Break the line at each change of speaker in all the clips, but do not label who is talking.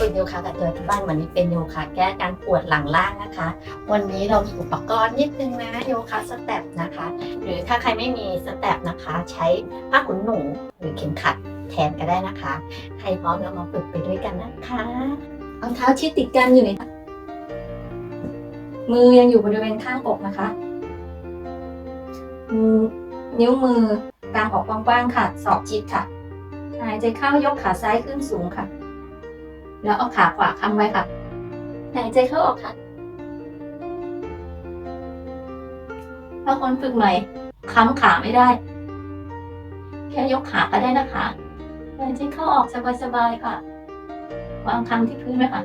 ฝึกโยคะกับตัวที่บ้านวันนี้เป็นโยคะแก้การปวดหลังล่างนะคะ วันนี้เรามีอุปกรณ์นิดนึงนะโยคะสเต็ปนะคะ หรือถ้าใครไม่มีสเต็ปนะคะ ใช้ผ้าขนหนูหรือเข็มขัดแทนก็ได้นะคะ ใครพร้อมเรามาฝึกไปด้วยกันนะคะ
เอาเท้าชิดติดกันอยู่ในมือยังอยู่บริเวณข้างอกนะคะนิ้วมือกางออกกว้างๆค่ะศอกชิดค่ะ หายใจเข้ายกขาซ้ายขึ้นสูงค่ะ แล้วเอาขาขวาค้ำไว้ค่ะ หายใจเข้าออกค่ะ ถ้าคนฝึกใหม่ค้ำขาไม่ได้ แค่ยกขาก็ได้นะคะหายใจเข้าออกสบายๆค่ะ วางคำที่พื้นไว้ค่ะ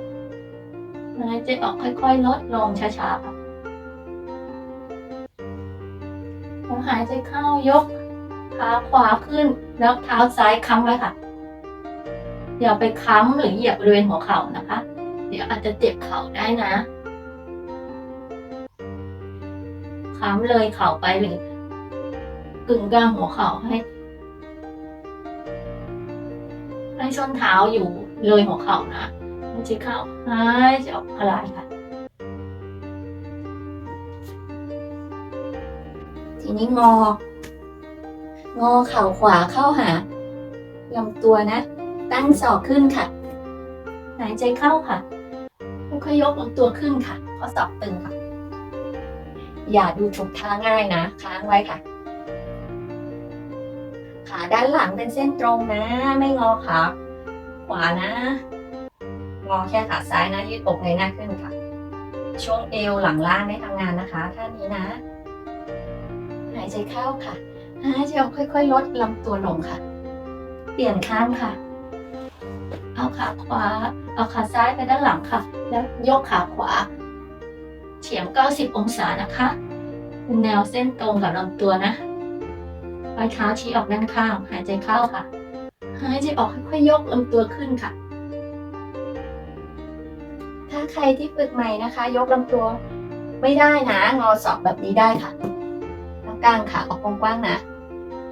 หายใจออกค่อยๆ ลดลงช้าๆค่ะแล้วหายใจเข้ายกขาขวาขึ้นแล้วเท้าซ้ายค้ำไว้ค่ะ อย่าไปค้ำหรือเหยียบบริเวณหัวเข่านะคะ เดี๋ยวอาจจะเจ็บเข่าได้นะ ค้ำเลยเข่าไปหรือกึ่งกลางหัวเข่าให้ให้ส้นเท้าอยู่เลยหัวเข่านะหายใจเข้าหายใจออกคลายค่ะ ทีนี้งอ งอเข่าขวาเข้าหาลำตัวนะ ตั้งศอกขึ้นค่ะ หายใจเข้าค่ะค่อยยกลำตัวขึ้นค่ะข้อศอกตึงค่ะ
อย่าดูถูกท่าง่ายนะ ค้างไว้ค่ะ ขาด้านหลังเป็นเส้นตรงนะ ไม่งอขาขวานะ งอแค่ขาซ้ายนะยืดอกเงยหน้าขึ้นค่ะ ช่วงเอวหลังล่างได้ทำงานนะคะท่านี้นะ หายใจเข้าค่ะหายใจออกค่อย ๆ ลดลำตัวลงค่ะ
เปลี่ยนข้างค่ะ เอาขาขวา เอาขาซ้ายไปด้านหลังค่ะ แล้วยกขาขวาเฉียง 90 องศานะคะเป็นแนวเส้นตรงกับลำตัวนะปลายเท้าชี้ออกด้านข้าง หายใจเข้าค่ะ หายใจออกค่อยๆยกลำตัวขึ้นค่ะ
ถ้าใครที่ฝึกใหม่นะคะ ยกลำตัวไม่ได้นะ งอศอกแบบนี้ได้ค่ะกลางขาออกกว้างๆนะ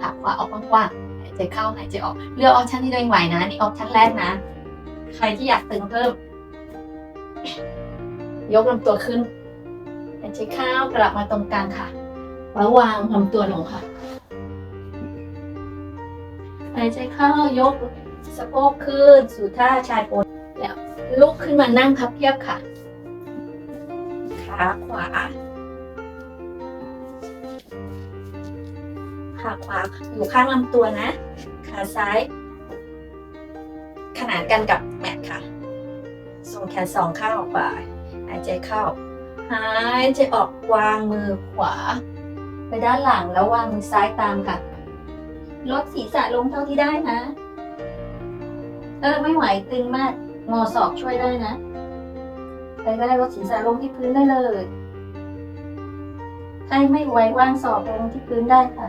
ขาขวาออกกว้างๆ หายใจเข้าหายใจออก เลือกออปชั่นที่ตัวเองไหวนะ นี่ออปชั่นแรกนะ ใครที่อยากตึงเพิ่ม ยกลำตัวขึ้นหายใจข้าวกลับมาตรงกลางค่ะ
แล้ววางลำตัวลงค่ะหายใจเข้ายกสะโพกขึ้นสู่ท่าชายโพล
ลุกขึ้นมานั่งพับเพียบค่ะ ขาขวา ขาขวาอยู่ข้างลำตัวนะ ขาซ้าย ขนานกันกับ แขนสองข้างออกไป หายใจเข้า หายใจออกวางมือขวา ไปด้านหลังแล้ววางมือซ้ายตามค่ะ ลดศีรษะลงเท่าที่ได้นะ เออไม่ไหวตึงมาก งอศอกช่วยได้นะใครก็ได้ลดศีรษะลงที่พื้นได้เลยใครไม่ไหววางศอกลงที่พื้นได้ค่ะ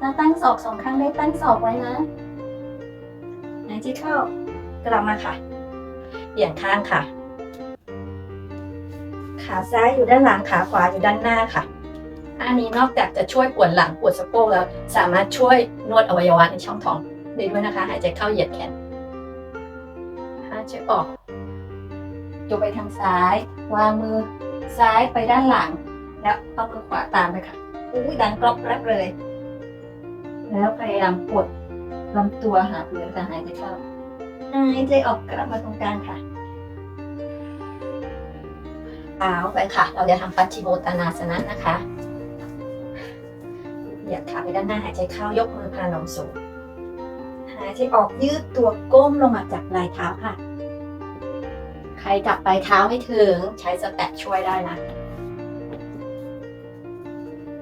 ถ้าตั้งศอกสองข้างได้ตั้งศอกไว้นะหายใจเข้ากลับมาค่ะ ปลี่ยนข้างค่ะ ขาซ้ายอยู่ด้านหลังขาขวาอยู่ด้านหน้าค่ะอันนี้นอกจากจะช่วยปวดหลังปวดสะโพกแล้ว สามารถช่วยนวดอวัยวะในช่องท้องได้ด้วยนะคะ หายใจเข้าเหยียดแขนหายใจออกยกไปทางซ้าย วางมือซ้ายไปด้านหลัง แล้วเอามือขวาตามไปค่ะอุ้ยดังกรอบแรบเลย แล้วพยายามกดลำตัวหาพื้นค่ะหายใจเข้าหายใจออกกลับมาตรงกลางค่ะ เอาไปค่ะ เราจะทำปัจจิโมตานาสนะนะคะเหยียดขาไปด้านหน้าหายใจเข้ายกมือพานมสูงหายใจออกยืดตัวก้มลงมาจากปลายเท้าค่ะ ใครจับปลายเท้าไม่ถึงใช้สแตทช่วยได้นะ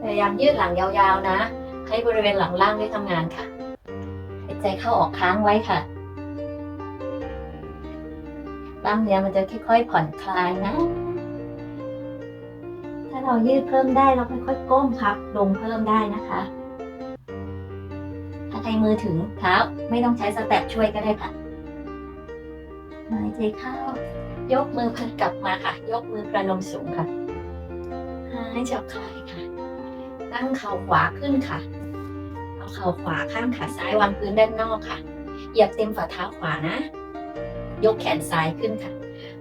พยายามยืดหลังยาวๆนะ ให้บริเวณหลังล่างได้ทำงานค่ะหายใจเข้าออกค้างไว้ค่ะกล้ามเนื้อมันจะค่อยๆผ่อนคลายนะ เรายืดเพิ่มได้เราค่อยๆก้มพับลงเพิ่มได้นะคะถ้าใครมือถึงเท้าไม่ต้องใช้สแตปช่วยก็ได้ค่ะหายใจเข้ายกมือพันกลับมาค่ะ ยกมือประนมสูงค่ะหายใจออกคลายค่ะ ตั้งเข่าขวาขึ้นค่ะ เอาเข่าขวาข้างขาซ้ายวางพื้นด้านนอกค่ะ เหยียบเต็มฝ่าเท้าขวานะ ยกแขนซ้ายขึ้นค่ะ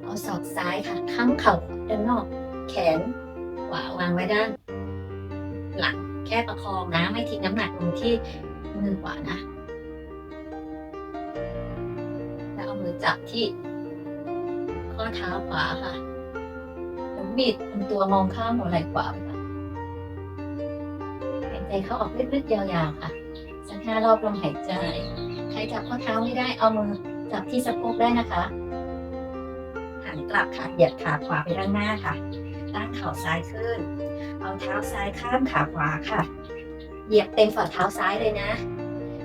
เอาศอกซ้ายค่ะข้งเข่าด้านนอก แขน วาวางไว้ด้านหลังแค่ประคองนะ ไม่ทิ้งน้ำหนักลงที่มือขวานะ แล้วเอามือจับที่ ข้อเท้าขวาค่ะแล้วบิดลำตัวมองข้ามหัวไหล่ขวาไปค่ะหายใจเข้าออกลึกๆยาวๆค่ะ สักห้ารอบลมหายใจ ใครจับข้อเท้าไม่ได้เอามือจับที่สะโพกได้นะคะหันกลับค่ะเหยียดขาขวาไปด้านหน้าค่ะ ตั้งเข่าซ้ายขึ้น เอาเท้าซ้ายข้ามขาขวาค่ะ เหยียบเต็มฝ่าเท้าซ้ายเลยนะ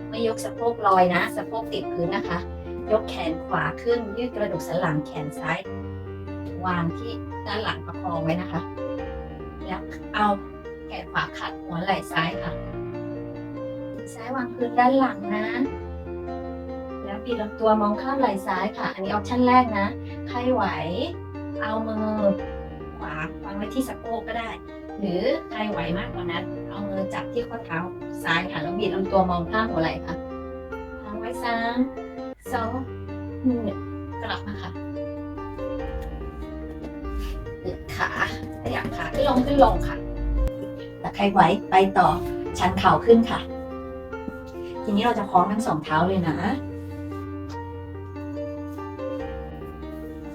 ไม่ยกสะโพกลอยนะ สะโพกติดพื้นนะคะ ยกแขนขวาขึ้น ยืดกระดูกสันหลังแขนซ้าย วางที่ด้านหลังประคองไว้นะคะ แล้วเอาแขนขวาขัดหัวไหล่ซ้ายค่ะซ้ายวางพื้นด้านหลังนะ แล้วบิดลำตัวมองข้ามไหล่ซ้ายค่ะ อันนี้ออปชั่นแรกนะ ใครไหว เอามือขวา ไว้ที่สะโพกก็ได้ หรือใครไหวมากกว่านั้น เอามือจับที่ข้อเท้าซ้ายค่ะแล้วบิดลำตัวมองข้ามหัวไหล่ค่ะทางไว้สามสองหนึ่งกลับมาค่ะดึงขาขยับขาขึ้นลงขึ้นลงค่ะแต่ใครไหวไปต่อชันเข่าขึ้นค่ะ ทีนี้เราจะคล้องทั้งสองเท้าเลยนะ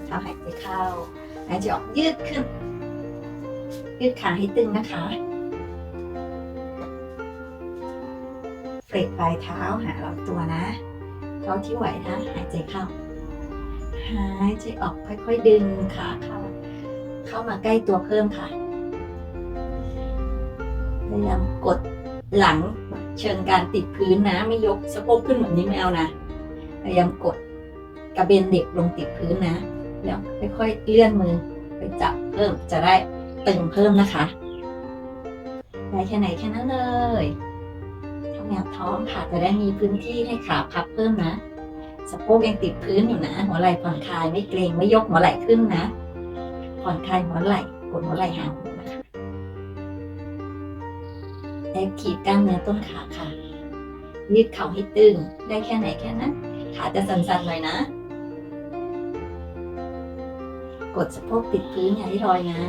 เท้าหายใจเข้าหายใจออกยืดขึ้น ยืดขาให้ตึงนะคะเฟรกปลายเท้าหาลำตัวนะ เท้าที่ไหวนะ หายใจเข้า หายใจออกค่อยๆดึงขาเข้า เข้ามาใกล้ตัวเพิ่มค่ะ พยายามกดหลังเชิงการติดพื้นนะ ไม่ยกสะโพกขึ้นแบบนี้ไม่เอานะ พยายามกดกระเบนเด็กลงติดพื้นนะ แล้วค่อยๆเลื่อนมือไปจับเพิ่มจะได้ ตึงเพิ่มนะคะได้แค่ไหนแค่นั้นเลยทำแนท้องค่ะจะได้มีพื้นที่ให้ขาพับเพิ่มนะสะโพกยังติดพื้นอยู่นะ หัวไหล่ผ่อนคลายไม่เกรงไม่ยกหัวไหล่ขึ้นนะ ผ่อนคลายหัวไหล่กดหัวไหล่หางหูนะคะแล้วขีดกล้ามเนื้อต้นขาค่ะ ยืดเข่าให้ตึงได้แค่ไหนแค่นั้น ขาจะสั่นๆหน่อยนะ กดสะโพกติดพื้นอย่าให้ลอยนะ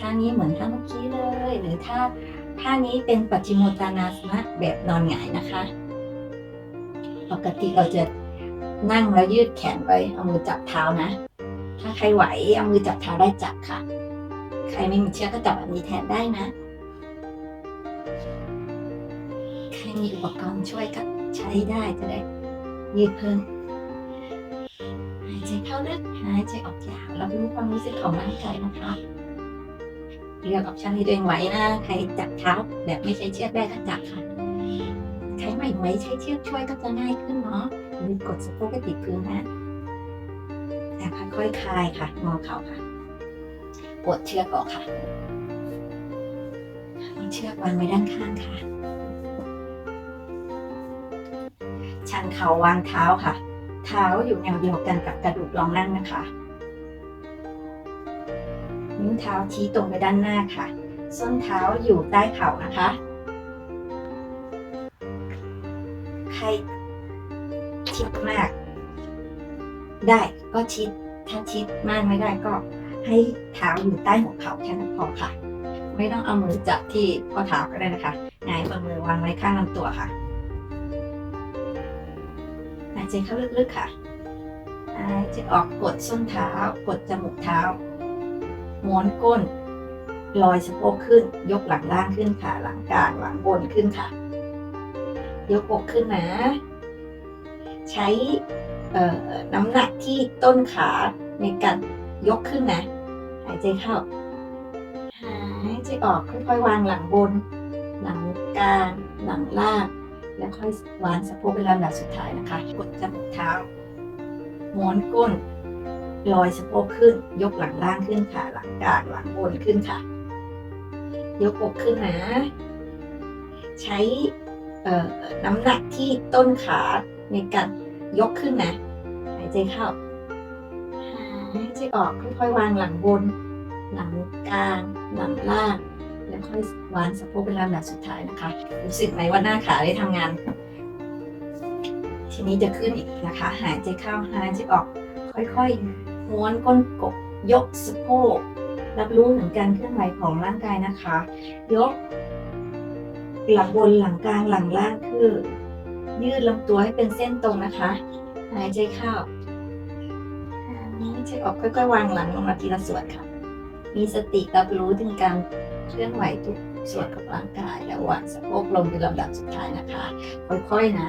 ท่านี้เหมือนท่าเมื่อกี้เลย หรือท่าท่านี้เป็นปัจจิโมตานาสนะแบบนอนหงายนะคะ ปกติเราจะนั่งแล้วยืดแขนไว้เอามือจับเท้านะ ถ้าใครไหวเอามือจับเท้าได้จับค่ะ ใครไม่มีเชือกก็จับแบบนี้แทนได้นะ ใครมีอุปกรณ์ช่วยก็ใช้ได้จะได้ยืดเพิ่มหายใจเข้าลึกหายใจออกยาวรับรู้ความรู้สึกของร่างกายนะคะ เลือกออปชั่นที่ตัวเองไหวนะใครจับเท้าแบบไม่ใช้เชือกได้ก็จับค่ะใครไม่ไหวใช้เชือกช่วยก็จะง่ายขึ้นเนาะมือกดสะโพกให้ติดพื้นนะแต่ค่อยๆคลายค่ะงอเข่าค่ะปวดเชือกออกค่ะเอาเชือกวางไว้ด้านข้างค่ะ ชันเข่าวางเท้าค่ะ เท้าอยู่แนวเดียวกันกับกระดูกรองนั่งนะคะ วเท้าชี้ตรงไปด้านหน้าค่ะ ส้นเท้าอยู่ใต้เข่านะคะ ใครชิดมาก ได้ก็ชิด ถ้าชิดมากไม่ได้ก็ให้เท้าอยู่ใต้หัวเข่าแค่นั้นพอค่ะ ไม่ต้องเอามือจับที่ข้อเท้าก็ได้นะคะหงายฝ่ามือวางไว้ข้างลำตัวค่ะหายใจเข้าลึกๆค่ะหายใจออกกดส้นเท้ากดจมูกเท้า ม้วนก้น ลอยสะโพกขึ้น ยกหลังล่างขึ้นค่ะ หลังกลางหลังบนขึ้นค่ะ ยกอกขึ้นนะ ใช้น้ำหนักที่ต้นขาในการยกขึ้นนะ หายใจเข้า หายใจออกค่อยๆวางหลังบน หลังกลางหลังล่าง แล้วค่อยวางสะโพกเป็นลำดับสุดท้ายนะคะ กดจมูกเท้าม้วนก้น ลอยสะโพกขึ้น ยกหลังล่างขึ้นค่ะ หลังกลางหลังบนขึ้นค่ะ ยกอกขึ้นนะ ใช้น้ำหนักที่ต้นขาในการยกขึ้นนะ หายใจเข้า หายใจออกค่อยๆวางหลังบน หลังกลาง หลังล่าง แล้วค่อยวางสะโพกเป็นลำดับสุดท้ายนะคะ รู้สึกไหมว่าหน้าขาได้ทำงาน ทีนี้จะขึ้นอีกนะคะ หายใจเข้า หายใจออก ค่อยๆ ม้วนก้นกบ ยกสะโพก รับรู้ถึงการเคลื่อนไหวของร่างกายนะคะ ยก หลังบนหลังกลางหลังล่างคือ ยืดลำตัวให้เป็นเส้นตรงนะคะ หายใจเข้าหายใจออกค่อยๆวางหลังลงมาทีละส่วนค่ะ มีสติรับรู้ถึงการเคลื่อนไหวทุกส่วนของร่างกายแล้ววางสะโพกลงเป็นลำดับสุดท้ายนะคะ ค่อยๆนะ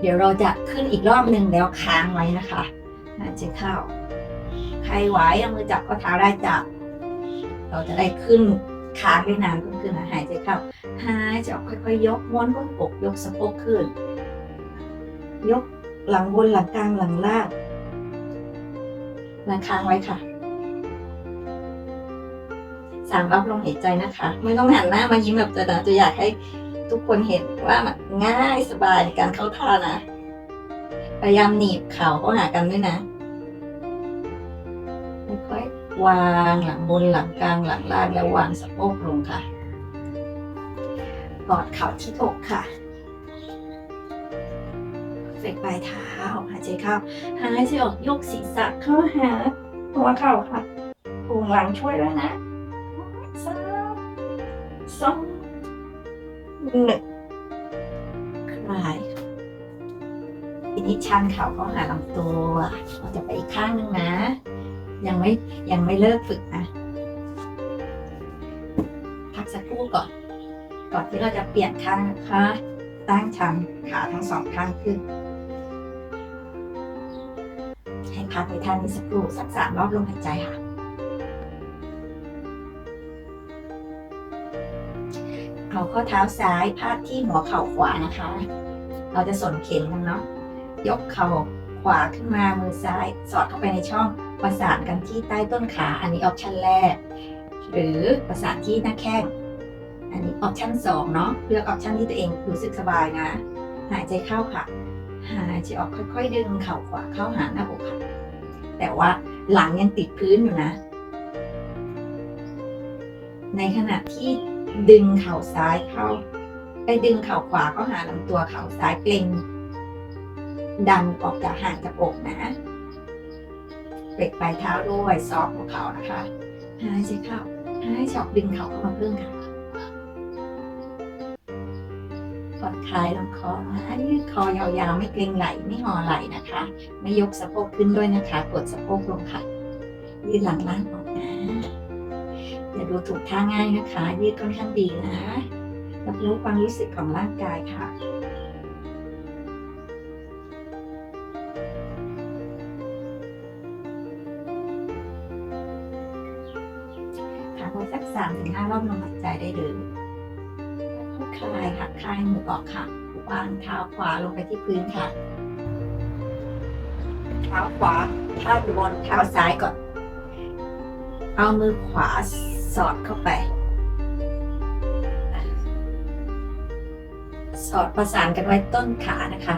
เดี๋ยวเราจะขึ้นอีกรอบหนึ่งแล้วค้างไว้นะคะหายใจเข้า ใครไหวเอามือจับข้อเท้าได้จับ เราจะได้ขึ้นค้างได้นานขึ้นนะหายใจเข้า หายใจออกค่อยๆยกม้วนก้นอกยกสะโพกขึ้น ยกหลังบนหลังกลางหลังล่างหลังค้างไว้ค่ะ สามรอบลมหายใจนะคะ ไม่ต้องหันหน้ามายิ้มแบบจะนะจะอยากให้ ทุกคนเห็นว่ามันง่ายสบายในการเข้าท่านะ พยายามหนีบเข่าเข้าหากันด้วยนะค่อยวางหลังบนหลังกลางหลังล่างแล้ววางสะโพกลงค่ะกอดเข่าที่อกค่ะเฟกปลายเท้าหายใจเข้าหายใจออกยกศีรษะเข้าหาหัวเข่าค่ะปูงหลังช่วยด้วยนะสามสอง หนึ่งคลายทีนี้ชันเข่าเข้าหาลำตัวเราจะไปอีกข้างหนึ่งนะ ยังไม่ยังไม่เลิกฝึกนะ พักสักครู่ก่อน ก่อนที่เราจะเปลี่ยนข้างนะคะตั้งชันขาทั้งสองข้างขึ้น ให้พักในท่านี้สักครู่สักสามรอบลมหายใจค่ะ ข้อเท้าซ้ายพาดที่หัวเข่าขวานะคะ เราจะสนเข็มกันเนาะยกเข่าขวาขึ้นมามือซ้าย สอดเข้าไปในช่องประสานกันที่ใต้ต้นขาอันนี้ออปชันแรก หรือประสานที่หน้าแข้งอันนี้ออปชันสองเนาะเลือกออปชันที่ตัวเองรู้สึกสบายนะ หายใจเข้าค่ะ หายใจออกค่อย ๆ ดึงเข่าขวาเข้าหาหน้าอกค่ะ แต่ว่าหลังยังติดพื้นอยู่นะ ในขณะที่ ดึงเข่าซ้ายเข้า ไปดึงเข่าขวาเข้าหาลำตัวเข่าซ้ายเกร็งดันออกจากห่างจากอกนะเบกปลายเท้าด้วยซอฟหัวเขานะคะหายใจเข้าหายใจอกดึงเข่าเข้ามาเพิ่มค่ะผ่อนคลายลำคอนะยืดคอยาวๆ ไม่เกร็งไหล่ไม่ห่อไหล่นะคะ ไม่ยกสะโพกขึ้นด้วยนะคะ กดสะโพกลงค่ะ ยืดหลังล่างออกนะ ดูถูกท่าง่ายนะคะ ยืดค่อนข้างดีนะ รับรู้ความรู้สึกของร่างกายค่ะพักไว้สักสามถึงห้ารอบลมหายใจได้เลยคลายค่ะ คลายมือออกค่ะวางเท้าขวาลงไปที่พื้นค่ะ เท้าขวาพาดบนเท้าซ้ายก่อน เอามือขวา สอดเข้าไป สอดประสานกันไว้ต้นขานะคะ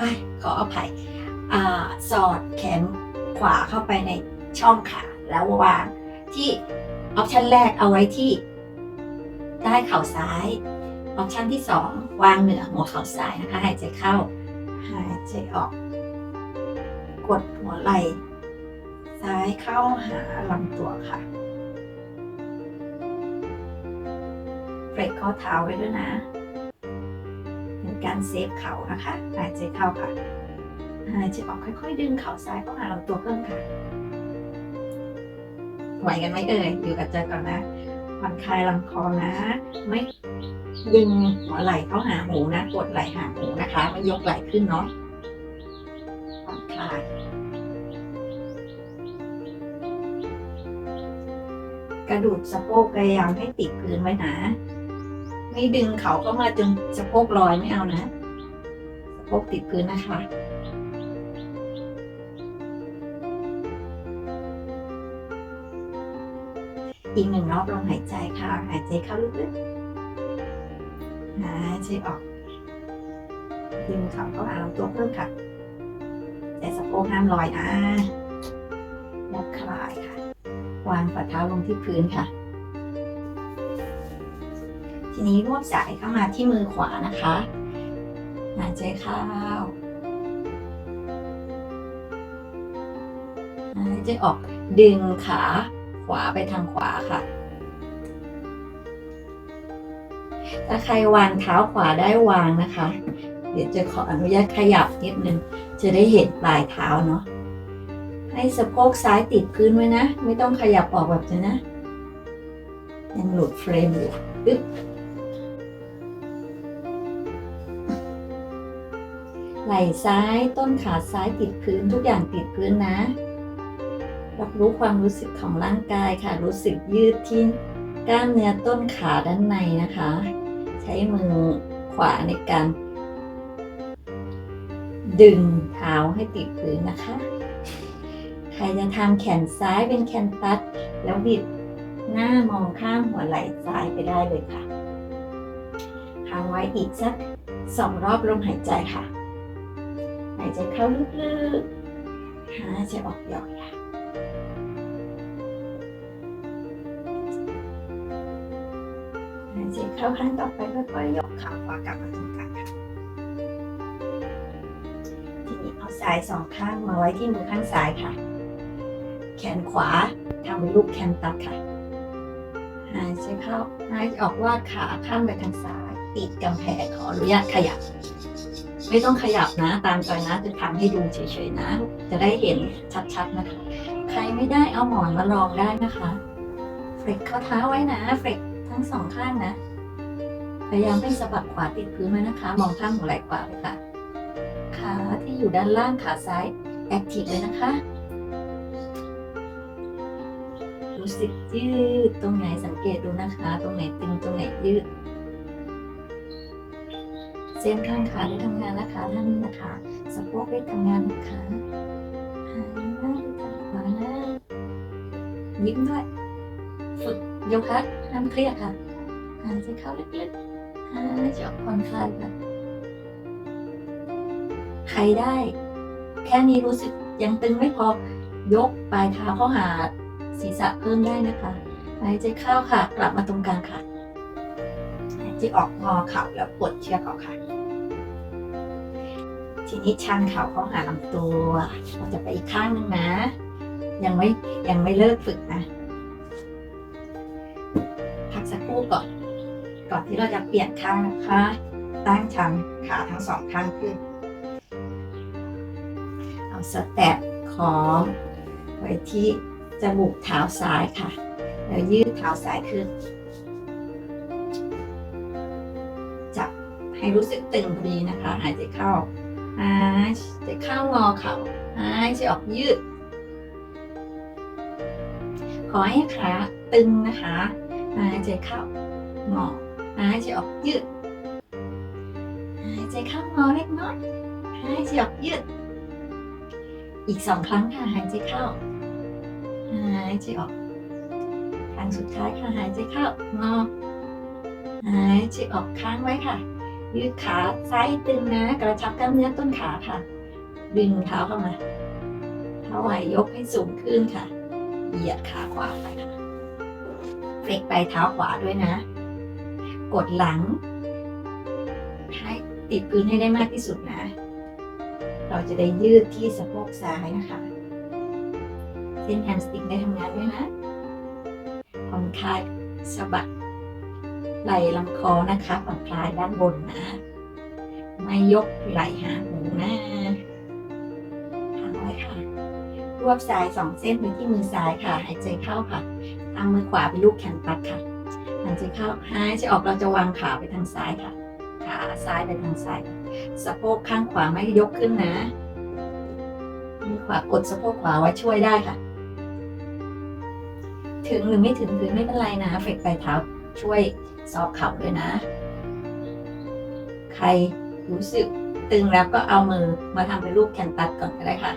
อ้ขออภัยอสอดแขนขวาเข้าไปในช่องขาแล้ววางที่ออปชันแรกเอาไว้ที่ใต้เข่าซ้าย ออปชันที่สองวางเหนือหัวเข่าซ้ายนะคะหายใจเข้า หายใจออก กดหัวไหล่ ซ้ายเข้าหาลำตัวค่ะเฟรกข้อเท้าไว้ด้วยนะ เป็นการเซฟเข่านะคะหายใจเข้าค่ะหายใจออกค่อยๆ ดึงเข่าซ้ายเข้าหาลำตัวเพิ่มค่ะ ไหวกันไหมเอ่ยอยู่กับใจก่อนนะผ่อนคลายลำคอนะ ไม่ดึงหัวไหล่เข้าหาหูนะ กดไหล่หาหูนะคะ ไม่ยกไหล่ขึ้นเนาะ กระดูกสะโพกพยายามให้ติดพื้นไว้นะ ไม่ดึงเขาเข้ามาจนสะโพกลอยไม่เอานะสะโพกติดพื้นนะคะอีกหนึ่งรอบลมหายใจค่ะ หายใจเข้าลึกๆหายใจออกดึงเขาเข้าหาลำตัวเพิ่มค่ะ แต่สะโพกห้ามลอยนะยับคลายค่ะ วางฝ่าเท้าลงที่พื้นค่ะ ทีนี้รวบสายเข้ามาที่มือขวานะคะหายใจเข้าหายใจออกดึงขาขวาไปทางขวาค่ะ ถ้าใครวางเท้าขวาได้วางนะคะ เดี๋ยวจะขออนุญาตขยับนิดนึง จะได้เห็นปลายเท้าเนาะ ให้สะโพกซ้ายติดพื้นไว้นะ ไม่ต้องขยับออกแบบนี้นะ ยังหลุดเฟรมอยู่ปึ๊บไหล่ซ้ายต้นขาซ้ายติดพื้นทุกอย่างติดพื้นนะ รับรู้ความรู้สึกของร่างกายค่ะ รู้สึกยืดที่กล้ามเนื้อต้นขาด้านในนะคะ ใช้มือขวาในการ ดึงเท้าให้ติดพื้นนะคะ ครจะทำแขนซ้ายเป็นแขนตัดแล้วบิดหน้ามองข้ามหัวไหล่ซ้ายไปได้เลยค่ะค้างไว้อีกสักสองรอบลมหายใจค่ะ หายใจเข้าลึกๆ หายใจออกยาวๆหายใจเข้าครั้งต่อไปค่อยๆยกขาขวากลับมาตรงกลางค่ะ ทีนี้เอาสายสองข้างมาไว้ที่มือข้างซ้ายค่ะ แขนขวาทำเป็นรูปแขนตัดค่ะ หายใจเข้าหายออกวาดขาข้างไปทางซ้าย ติดกำแพงขออนุญาตขยับ ไม่ต้องขยับนะ ตามจอยนะ จะทำให้ดูเฉยๆนะ จะได้เห็นชัดๆนะคะ ใครไม่ได้เอาหมอนมาลองได้นะคะเฟรกข้อเท้าไว้นะเฟรกทั้งสองข้างนะ พยายามให้สะบักขวาติดพื้นไว้นะคะ มองข้างหัวไหล่ขวาไปค่ะ ขาที่อยู่ด้านล่างขาซ้ายแอคทีฟเลยนะคะ รู้สึกยืดตรงไหนสังเกตดูนะคะ ตรงไหนตึงตรงไหนยืด เส้นข้างขาได้ทำงานนะคะท่านนะคะสะโพกได้ทำงานนะคะหายหน้าไปทางขวานะยิ้มด้วย ฝึกโยคะห้ามเครียดค่ะหายใจเข้าลึกๆหายใจออกผ่อนคลายค่ะใครได้ แค่นี้รู้สึกยังตึงไม่พอยกปลายเท้าเข้าหา ศีรษะเพิ่มได้นะคะหายใจเข้าค่ะ กลับมาตรงกลางค่ะหายใจออกงอเข่าแล้วปลดเชือกออกค่ะ ทีนี้ชันเข่าเข้าหาลำตัว เราจะไปอีกข้างหนึ่งนะ ยังไม่ยังไม่เลิกฝึกนะพักสักครู่ก่อน ก่อนที่เราจะเปลี่ยนข้างนะคะ ตั้งชันขาทั้งสองข้างขึ้น เอาสแตปของไว้ที่ จมูกเท้าซ้ายค่ะ แล้วยืดเท้าซ้ายขึ้น จับให้รู้สึกตึงพอดีนะคะ หายใจเข้าหายใจเข้างอเข่าหายใจออกยืด ขอให้ขาตึงนะคะหายใจเข้างอหายใจออกยืดหายใจเข้างอเล็กน้อยหายใจออกยืด อีกสองครั้งค่ะหายใจเข้า หายใจออกครั้งสุดท้ายค่ะหายใจเข้างอหายใจออกค้างไว้ค่ะ ยืดขาซ้ายตึงนะ กระชับกล้ามเนื้อต้นขาค่ะ ดึงเท้าเข้ามาเท้าไหวยกให้สูงขึ้นค่ะ เหยียดขาขวาไปค่ะเฟกไปเท้าขวาด้วยนะ กดหลัง ให้ติดพื้นให้ได้มากที่สุดนะ เราจะได้ยืดที่สะโพกซ้ายนะคะ ส้นแฮมสตริงได้ทำงานด้วยนะผ่อนคลายสะบัดไหล่ลำคอนะคะผ่อนคลายด้านบนนะ ไม่ยกไหล่หาหูนะทางไว้ค่ะ รวบซ้ายสองเส้นไปที่มือซ้ายค่ะ หายใจเข้าค่ะทำมือขวาเป็นลูกแขนปัดค่ะหายใจเข้าหายใจออกเราจะวางขาไปทางซ้ายค่ะ ขาซ้ายไปทางซ้าย สะโพกข้างขวาไม่ยกขึ้นนะมือขวากดสะโพกขวาไว้ช่วยได้ค่ะ ถึงหรือไม่ถึงพื้นไม่เป็นไรนะเฟกปลายเท้าช่วยซอกเข่าด้วยนะ ใครรู้สึกตึงแล้วก็เอามือมาทำเป็นรูปแขนตัดก่อนก็ได้ค่ะ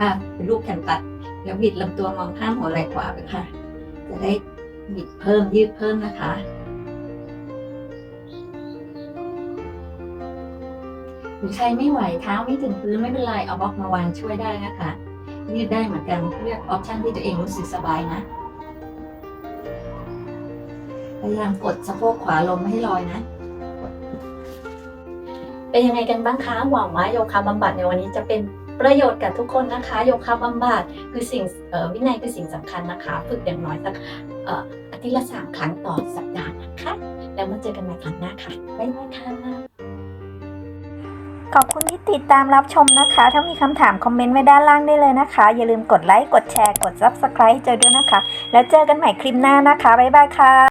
อะเป็นรูปแขนตัด แล้วบิดลำตัวมองข้ามหัวไหล่ขวาไปค่ะ จะได้บิดเพิ่มยืดเพิ่มนะคะ หรือใครไม่ไหวเท้าไม่ถึงพื้นไม่เป็นไรเอาบล็อกมาวางช่วยได้นะคะยืดได้เหมือนกันเลือกออปชันที่ตัวเองรู้สึกสบายนะ พยายามกดสะโพกขวาลงไม่ให้ลอยนะ เป็นยังไงกันบ้างคะ หวังว่าโยคะบำบัดในวันนี้จะเป็นประโยชน์กับทุกคนนะคะ โยคะบำบัดคือสิ่งออวินัยคือสิ่งสำคัญนะคะ ฝึกอย่างน้อยสักอออาทิตย์ละสามครั้งต่อสัปดาห์นะคะ แล้วมาเจอกันใหม่ครั้งหน้าค่ะบ๊ายบายค่ะ
ขอบคุณที่ติดตามรับชมนะคะ ถ้ามีคำถามคอมเมนต์ไว้ด้านล่างได้เลยนะคะ อย่าลืมกดไลค์ กดแชร์ กด Subscribe เจอด้วยนะคะ แล้วเจอกันใหม่คลิปหน้านะคะ บ๊ายบายค่ะ